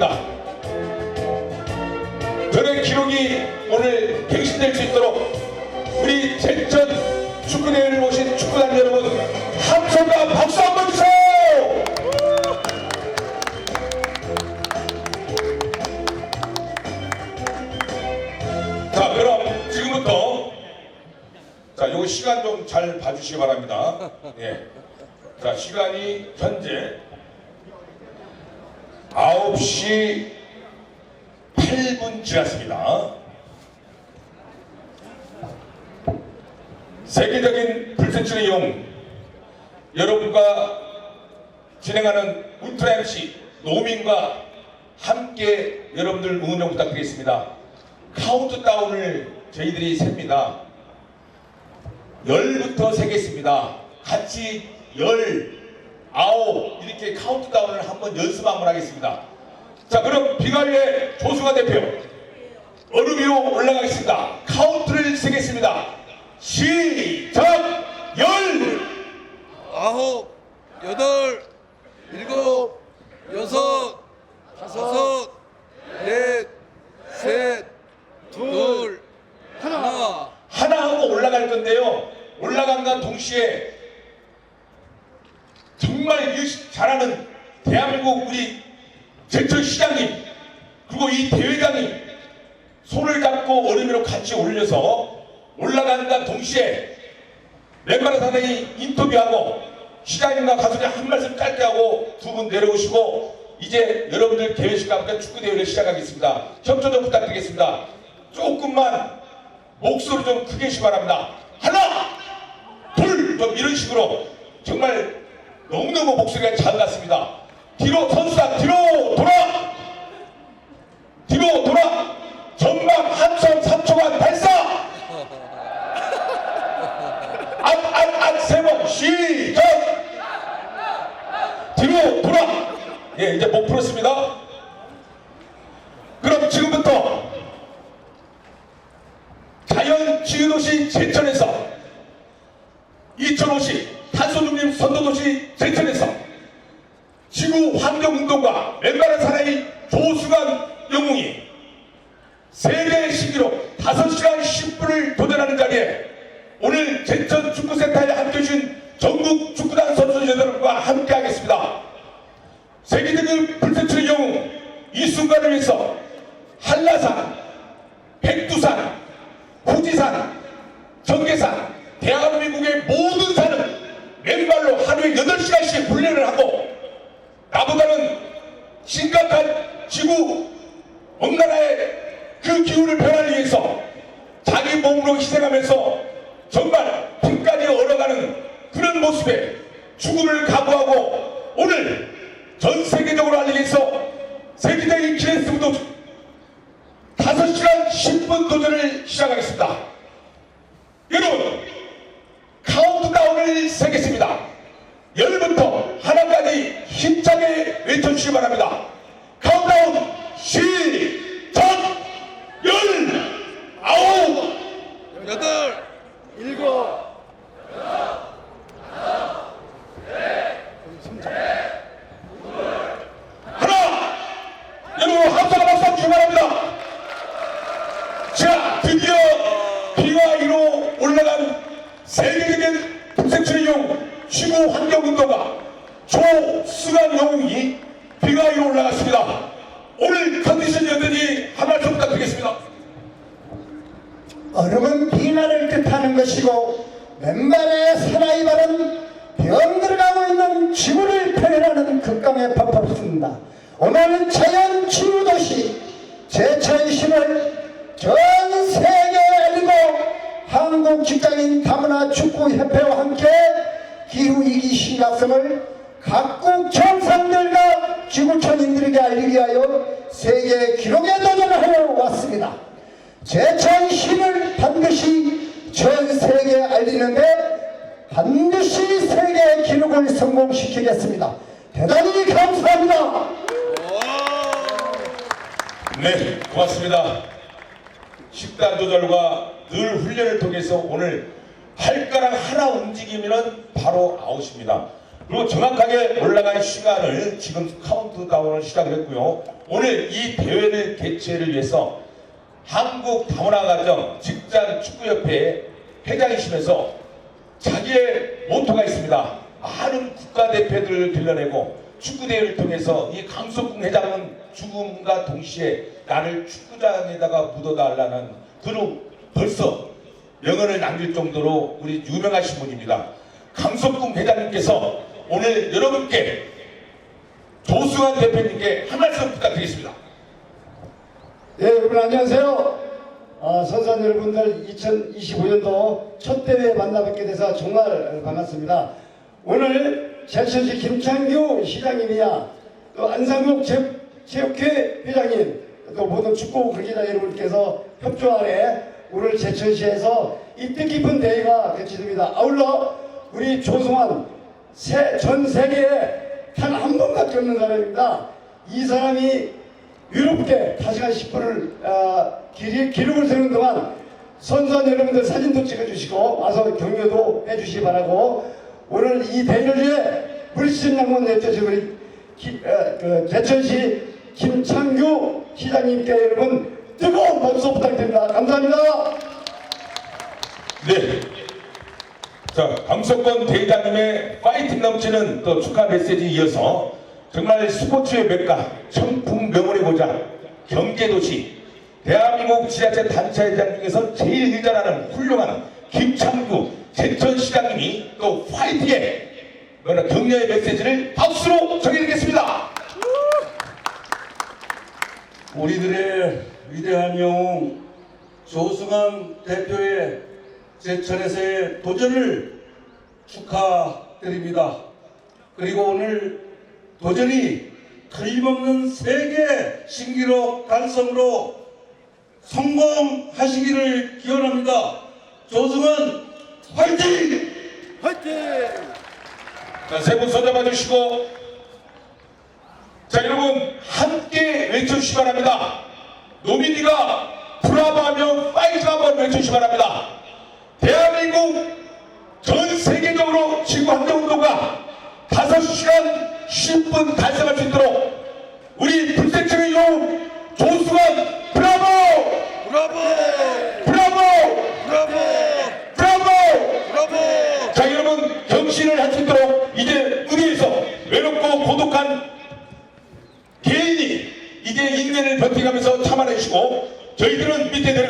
바랍니다. 그런 기록이 오늘 갱신될 수 있도록 우리 제천 축구대회를 오신 축구단 여러분 함성과 박수 한번 주세요. 자 그럼 지금부터 자 요거 시간 좀 잘 봐주시기 바랍니다. 예. 자 시간이 현재 9시 8분 지났습니다. 세계적인 불세출의 용 여러분과 진행하는 울트라 MC 노민과 함께 여러분들 응원 좀 부탁드리겠습니다. 카운트다운을 저희들이 셉니다. 열부터 세겠습니다. 같이 열, 아홉 이렇게 카운트다운을 한번 연습 한번 하겠습니다. 자 그럼 비가리의 조수가 대표 얼음 위로 올라가겠습니다. 카운트를 세겠습니다. 시작! 열! 아홉, 여덟, 일곱, 여섯, 다섯, 넷, 셋, 둘, 하나. 하나 하고 올라갈 건데요. 올라간과 동시에 정말 이 잘 하는 대한민국 우리 제철시장님 그리고 이 대회장님 손을 잡고 위로 같이 올려서 올라간과 동시에 멤버의 사장이 인터뷰하고 시장님과 가수님 한 말씀 짧게 하고 두 분 내려오시고 이제 여러분들 개회식과 함께 축구대회를 시작하겠습니다. 협조 좀 부탁드리겠습니다. 조금만 목소리 좀 크게 해주시기 바랍니다. 하나, 둘, 좀 이런 식으로 정말 너무너무 목소리가 잘 났습니다. 뒤로 선수단 뒤로 돌아! 뒤로 돌아! 전방 한선 3초간 발사! 앞, 앞, 앞, 세 번, 시작! 뒤로 돌아! 예, 이제 목 풀었습니다. 그럼 지금부터 자연 치유도시 제천에서 2050 탄소중립 선도도시 제천에서 지구 환경운동가 멤버의 사나이 조수관 영웅이 세계 신기록 5시간 10분을 도전하는 자리에 오늘 제천 축구센터에 함께해 주신 전국 축구단 선수 여러분과 함께 하겠습니다. 세계적인 불세출의 영웅 이 순간을 위해서 한라산, 백두산, 후지산, 전계산, 대한민국의 모든 산을 맨발로 하루에 8시간씩 훈련을 하고 나보다는 심각한 지구 온난화의 그 기후를 변화를 위해서 자기 몸으로 희생하면서 정말 끝까지 얼어가는 그런 모습에 죽음을 각오하고 오늘 전 세계적으로 알리기 위해서 세계적인 기네스 부도 5시간 10분 도전을 시작하겠습니다. 여러분 카운트다운을 세겠습니다. 열부터 하나까지 힘차게 외쳐주시기 바랍니다. 카운트다운 시작! 열! 아홉! 여덟, 일곱, 하나! 여러분 함성 박수 한번 주시기 바랍니다. 자 드디어 비가 이로 올라간 세계적인 북색출의 지구 환경운동가 조수관 영웅이 비가 이로 올라갔습니다. 오늘 컨디션 여전히 한 말씀 부탁드리겠습니다. 얼음은 비난을 뜻하는 것이고 맨발의 사나이 발은 병들어가고 있는 지구를 표현하는 극강의 법합습니다. 오늘 자연 치유도시 제천시를 전 세계에 알리고 한국 직장인 다문화 축구협회와 함께 기후위기 심각성을 각국 정상들과 지구촌인들에게 알리기 위하여 세계 기록에 도전하여 왔습니다. 제천시를 반드시 전 세계에 알리는데 반드시 세계 기록을 성공시키겠습니다. 대단히 감사합니다. 네, 고맙습니다. 식단 조절과 늘 훈련을 통해서 오늘 발가락 하나 움직이면 바로 아웃입니다. 그리고 정확하게 올라간 시간을 지금 카운트다운을 시작을 했고요. 오늘 이 대회를 개최를 위해서 한국 다문화가정 직장 축구협회 회장이시면서 자기의 모토가 있습니다. 많은 국가대표들을 길러내고 축구대회를 통해서 이 강석궁 회장은 죽음과 동시에 나를 축구장에다가 묻어달라는 그런 벌써 명언을 남길 정도로 우리 유명하신 분입니다. 강석궁 회장님께서 오늘 여러분께 조승환 대표님께 한 말씀 부탁드리겠습니다. 네, 여러분 안녕하세요. 아, 선수단 여러분들 2025년도 첫 대회 만나뵙게 돼서 정말 반갑습니다. 오늘 제천시 김창규 시장님이야 또 안상국 체- 체육회 회장님 또 모든 축구 관계자 여러분께서 협조 아래 오늘 제천시에서 이 뜻깊은 대회가 개최됩니다. 아울러 우리 조승환 세, 전 세계에 단 한 번밖에 없는 사람입니다. 이 사람이 유럽게 5시간 10분을 어, 기, 기록을 세우는 동안 선수한 여러분들 사진도 찍어주시고 와서 격려도 해주시기 바라고 오늘 이 대회를 위해 물씬 양문 내주신 우리 기, 어, 그 제천시 김창규 시장님께 여러분 뜨거운 박수 부탁드립니다. 감사합니다. 네. 자, 강석권 대장님의 파이팅 넘치는 또 축하 메시지 이어서 정말 스포츠의 맥가, 청풍 고장, 경제도시, 대한민국 지자체 단체회장 중에서 제일 일자라는 훌륭한 김창구 제천시장님이 또 파이팅의 격려의 메시지를 박수로 전해드리겠습니다. 우리들의 위대한 영웅 조승환 대표의 제천에서의 도전을 축하드립니다. 그리고 오늘 도전이 틀림없는 세계 신기록 달성으로 성공하시기를 기원합니다. 조승환 화이팅! 자, 세분 손잡아 주시고 자 여러분 함께 외쳐주시기 바랍니다. 노민이가 브라보하면 파이트 한번 외쳐주시기 바랍니다. 대한민국 전 세계적으로 지구 환경운동가 5시간 10분 달성할 수 있도록 우리 불세청의 영웅 조수관 브라보! 브라보 1년을 버티면서 참아내시고 저희들은 밑에 내려